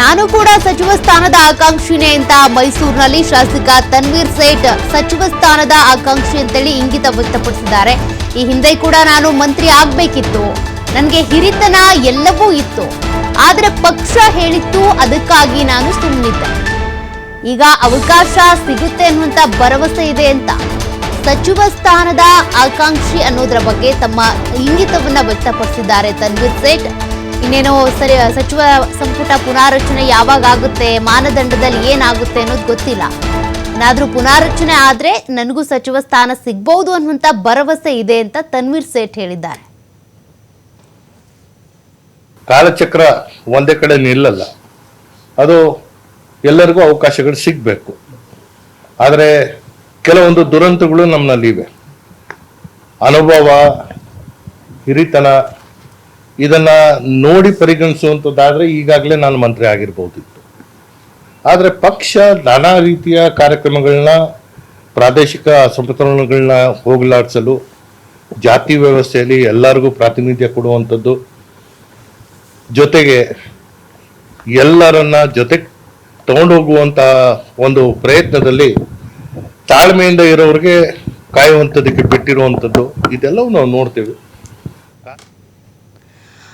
ನಾನು ಕೂಡ ಸಚಿವ ಸ್ಥಾನದ ಆಕಾಂಕ್ಷಿನೇ ಅಂತ ಮೈಸೂರಿನಲ್ಲಿ ಶಾಸಕ ತನ್ವೀರ್ ಸೇಠ್ ಸಚಿವ ಸ್ಥಾನದ ಆಕಾಂಕ್ಷಿ ಅಂತೇಳಿ ಇಂಗಿತ ವ್ಯಕ್ತಪಡಿಸಿದ್ದಾರೆ. ಈ ಹಿಂದೆ ಕೂಡ ನಾನು ಮಂತ್ರಿ ಆಗ್ಬೇಕಿತ್ತು. ನನಗೆ ಹಿರಿತನ ಎಲ್ಲವೂ ಇತ್ತು. ಆದರೆ ಪಕ್ಷ ಹೇಳಿತ್ತು, ಅದಕ್ಕಾಗಿ ನಾನು ಸುಮ್ಮನಿದ್ದೆ ಈಗ ಅವಕಾಶ ಸಿಗುತ್ತೆ ಅನ್ನುವಂತ ಭರವಸೆ ಇದೆ ಅಂತ. ಸಚಿವ ಸ್ಥಾನದ ಆಕಾಂಕ್ಷಿ ಅನ್ನೋದರ ಬಗ್ಗೆ ತಮ್ಮ ಇಂಗಿತವನ್ನ ವ್ಯಕ್ತಪಡಿಸಿದ್ದಾರೆ ತನ್ವೀರ್ ಸೇಠ್. ಇನ್ನೇನೋ ಸರಿ, ಸಚಿವ ಸಂಪುಟ ಪುನಾರಚನೆ ಯಾವಾಗ ಆಗುತ್ತೆ ಮಾನದಂಡದಲ್ಲಿ ಏನಾಗುತ್ತೆ ಅನ್ನೋದು ಗೊತ್ತಿಲ್ಲ. ಏನಾದ್ರೂ ಪುನಾರಚನೆ ಆದ್ರೆ ನನಗೂ ಸಚಿವ ಸ್ಥಾನ ಸಿಗ್ಬಹುದು ಅನ್ನುವಂತ ಭರವಸೆ ಇದೆ ಅಂತ ತನ್ವೀರ್ ಸೇಠ್ ಹೇಳಿದ್ದಾರೆ. ಕಾಲಚಕ್ರ ಒಂದೇ ಕಡೆ ನಿಲ್ಲಲ್ಲ. ಅದು ಎಲ್ಲರಿಗೂ ಅವಕಾಶಗಳು ಸಿಗಬೇಕು. ಆದರೆ ಕೆಲವೊಂದು ದುರಂತಗಳು ನಮ್ಮಲ್ಲಿವೆ ಅನುಭವ, ಹಿರಿತನ ಇದನ್ನ ನೋಡಿ ಪರಿಗಣಿಸುವಂಥದ್ದಾದ್ರೆ ಈಗಾಗಲೇ ನಾನು ಮಂತ್ರಿ ಆಗಿರ್ಬೋದಿತ್ತು ಆದರೆ ಪಕ್ಷ ನಾನಾ ರೀತಿಯ ಕಾರ್ಯಕ್ರಮಗಳನ್ನ, ಪ್ರಾದೇಶಿಕ ಅಸಮತೋಲನಗಳನ್ನ ಹೋಗಲಾಡಿಸಲು, ಜಾತಿ ವ್ಯವಸ್ಥೆಯಲ್ಲಿ ಎಲ್ಲರಿಗೂ ಪ್ರಾತಿನಿಧ್ಯ ಕೊಡುವಂಥದ್ದು ಜೊತೆಗೆ ಎಲ್ಲರನ್ನ ಜೊತೆ ತಗೊಂಡೋಗುವಂತ ಒಂದು ಪ್ರಯತ್ನದಲ್ಲಿ ತಾಳ್ಮೆಯಿಂದ ಇರೋರಿಗೆ ಕಾಯುವಂಥದ್ದಕ್ಕೆ ಬಿಟ್ಟಿರುವಂಥದ್ದು ಇದೆಲ್ಲವೂ ನಾವು ನೋಡ್ತೇವೆ.